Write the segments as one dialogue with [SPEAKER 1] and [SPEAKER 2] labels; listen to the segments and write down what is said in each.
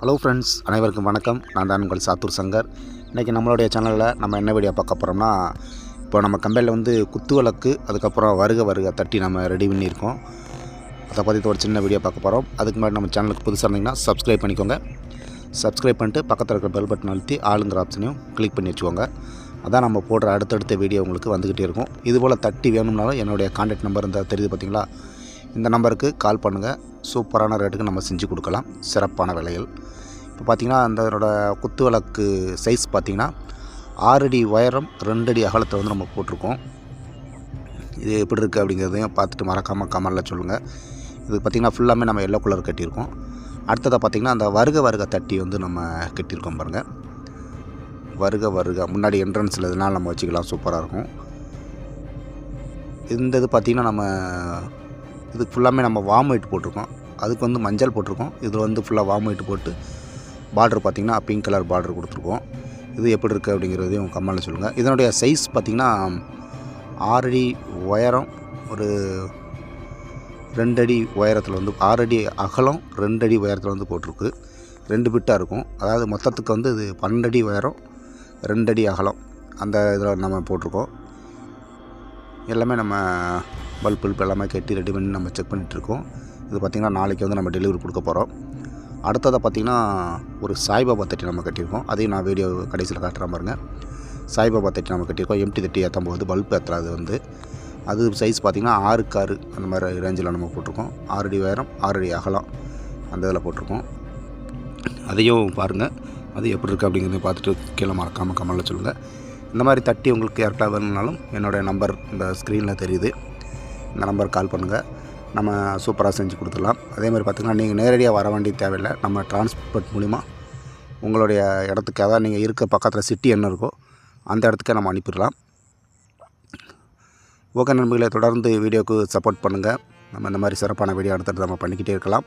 [SPEAKER 1] Hello friends அனைவருக்கும் வணக்கம். நான் தான் உங்கள் சாத்தூர் சங்கர். இன்றைக்கி நம்மளுடைய சேனலில் நம்ம என்ன வீடியோ பார்க்க போகிறோம்னா இப்போ நம்ம கம்பெனியில் வந்து குத்து விளக்கு அதுக்கப்புறம் வருக வருக தட்டி நம்ம ரெடி பண்ணியிருக்கோம். அதை பற்றி ஒரு சின்ன வீடியோ பார்க்க போகிறோம் அதுக்கு முன்னாடி நம்ம சேனலுக்கு புதுசாக இருந்தீங்கன்னா சப்ஸ்கிரைப் பண்ணிக்கோங்க. சப்ஸ்கிரைப் பண்ணிட்டு பக்கத்தில் இருக்கிற பெல் பட்டன் அழுத்தி ஆளுங்கிற ஆப்ஷனையும் கிளிக் பண்ணி வச்சுக்கோங்க. அதான் நம்ம போடுற அடுத்தடுத்த வீடியோ உங்களுக்கு வந்துக்கிட்டே இருக்கும். இதுபோல் தட்டி வேணும்னாலும் என்னுடைய கான்டாக்ட் நம்பர் இருந்தால் தெரியுது பார்த்தீங்களா இந்த நம்பருக்கு கால் பண்ணுங்கள் சூப்பரான ரேட்டுக்கு நம்ம செஞ்சு கொடுக்கலாம். சிறப்பான விலையில். இப்போ பார்த்திங்கன்னா அதனோட குத்து விளக்கு சைஸ் பார்த்தீங்கன்னா ஆறடி உயரம் ரெண்டடி அகலத்தை வந்து நம்ம போட்டிருக்கோம். இது எப்படி இருக்குது அப்படிங்கிறதையும் பார்த்துட்டு மறக்காமல் கமெண்டில் சொல்லுங்கள் இது பார்த்திங்கன்னா ஃபுல்லாமே நம்ம எல்லோ கலர் கட்டியிருக்கோம். அடுத்ததாக பார்த்திங்கன்னா அந்த வருக வருக தட்டி வந்து நம்ம கட்டியிருக்கோம் பாருங்கள் வருக வருக முன்னாடி என்ட்ரன்ஸில் இதனால் நம்ம வச்சுக்கலாம். சூப்பராக இருக்கும். இந்த இது பார்த்திங்கன்னா நம்ம இதுக்கு ஃபுல்லாமே நம்ம வாம் ஒயிட் போட்டிருக்கோம். அதுக்கு வந்து மஞ்சள் போட்டிருக்கோம். இதில் வந்து ஃபுல்லாக வாம் ஒயிட் போட்டு பார்டர் பார்த்திங்கன்னா பிங்க் கலர் பார்டர் கொடுத்துருக்கோம். இது எப்படி இருக்குது அப்படிங்கிறதையும் கமெண்ட்டில் சொல்லுங்கள் இதனுடைய சைஸ் பார்த்திங்கன்னா ஆறடி உயரம் ஒரு ரெண்டடி உயரத்தில் வந்து ஆறடி அகலம் ரெண்டடி உயரத்தில் வந்து போட்டிருக்கு. ரெண்டு பிட்டாக இருக்கும். அதாவது மொத்தத்துக்கு வந்து இது பன்னெண்டடி உயரம் ரெண்டடி அகலம். அந்த இதில் நம்ம போட்டிருக்கோம். எல்லாமே நம்ம பல்ப் பல்ப் எல்லாமே கட்டி ரெடி பண்ணி நம்ம செக் பண்ணிகிட்ருக்கோம். இது பார்த்திங்கன்னா நாளைக்கு வந்து நம்ம டெலிவரி கொடுக்க போகிறோம் அடுத்ததை பார்த்திங்கன்னா ஒரு சாய்பாபா தட்டி நம்ம கட்டியிருக்கோம். அதையும் நான் வீடியோ கடைசியில் காட்டுற பாருங்கள் சாய்பாபா தட்டி நம்ம கட்டியிருக்கோம். எம்டி தட்டி ஏற்றும் போது பல்ப் ஏற்றுறது வந்து. அது சைஸ் பார்த்திங்கன்னா ஆறுக்கு ஆறு அந்த மாதிரி ரேஞ்சில் நம்ம போட்டிருக்கோம். ஆறடி உயரம் ஆறடி அகலம் அந்த இதில் போட்டிருக்கோம். அதையும் பாருங்கள் அது எப்படி இருக்குது அப்படிங்கிறத பார்த்துட்டு கீழே மறக்காமல் கமலில் சொல்லுங்கள் இந்த மாதிரி தட்டி உங்களுக்கு யாருக்கா வேணும்னாலும் என்னோடய நம்பர் இந்த ஸ்க்ரீனில் தெரியுது. இந்த நம்பருக்கு கால் பண்ணுங்கள் நம்ம சூப்பராக செஞ்சு கொடுத்துடலாம். அதே மாதிரி பார்த்திங்கன்னா நீங்கள் நேரடியாக வர வேண்டிய தேவையில்லை. நம்ம டிரான்ஸ்போர்ட் மூலிமா உங்களுடைய இடத்துக்கு அதாவது நீங்கள் இருக்க பக்கத்தில் சிட்டி என்ன இருக்கோ அந்த இடத்துக்கே நம்ம அனுப்பிடலாம். ஓகே நண்பர்களை தொடர்ந்து வீடியோவுக்கு சப்போர்ட் பண்ணுங்கள் நம்ம இந்த மாதிரி சிறப்பான வீடியோ அடுத்தடுத்து நம்ம பண்ணிக்கிட்டே இருக்கலாம்.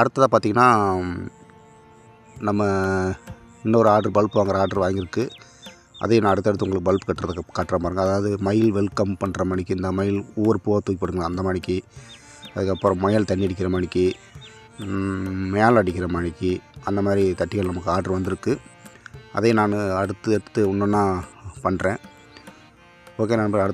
[SPEAKER 1] அடுத்ததாக பார்த்திங்கன்னா நம்ம இன்னொரு ஆர்டர் பல்ப் வாங்குகிற ஆர்டர் வாங்கியிருக்கு. அதையும் நான் அடுத்தடுத்து உங்களுக்கு பல்ப் கட்டுறதுக்கு காட்டுற பாருங்க அதாவது மயில் வெல்கம் பண்ணுற மணிக்கு இந்த மயில் ஒவ்வொரு பூவை தூக்கி போடுங்க அந்த மணிக்கு. அதுக்கப்புறம் மயில் தண்ணி அடிக்கிற மணிக்கு மேலே அடிக்கிற மணிக்கு அந்த மாதிரி தட்டிகள் நமக்கு ஆர்டர் வந்திருக்கு. அதையும் நான் அடுத்து அடுத்து ஒன்றுன்னா பண்ணுறேன் ஓகே நண்பர் அடுத்து